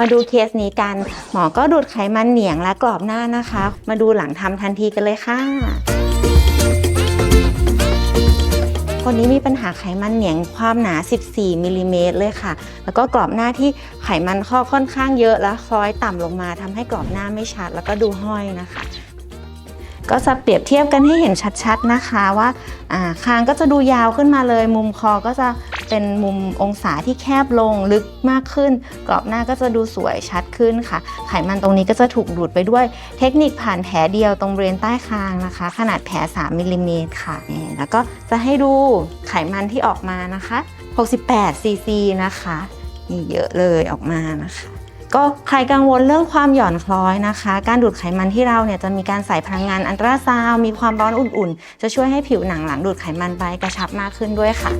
มาดูเคสนี้กัน หมอก็ดูดไขมันเหนียงและกรอบหน้านะคะ มาดูหลังทำทันทีกันเลยค่ะ คนนี้มีปัญหาไขมันเหนียงความหนา 14 มิลลิเมตรเลยค่ะ แล้วก็กรอบหน้าที่ไขมันข้อค่อนข้างเยอะและคล้อยต่ำลงมาทำให้กรอบหน้าไม่ชัด แล้วก็ดูห้อยนะคะ ก็จะเปรียบเทียบกันให้เห็นชัดๆนะคะว่าอ่าคางก็จะดูยาวขึ้นมาเลย มุมคอก็จะ เป็นมุมองศาที่แคบลงลึกมากขึ้น กรอบหน้าก็จะดูสวยชัดขึ้นค่ะ ไขมันตรงนี้ก็จะถูกดูดไปด้วยเทคนิคผ่านแผลเดียวตรงบริเวณใต้คางนะคะ ขนาดแผล 3มิลลิเมตรค่ะแล้วก็จะให้ดูไขมันที่ออกมานะคะ 68ซีซีนะคะนี่เยอะเลยออกมานะคะก็ใครกังวลเรื่องความหย่อนคล้อยนะคะ การดูดไขมันที่เราเนี่ยจะมีการใส่พลังงานอันตราซาวมีความร้อนอุ่นๆ จะช่วยให้ผิวหนังหลังดูดไขมันไปกระชับมากขึ้นด้วยค่ะ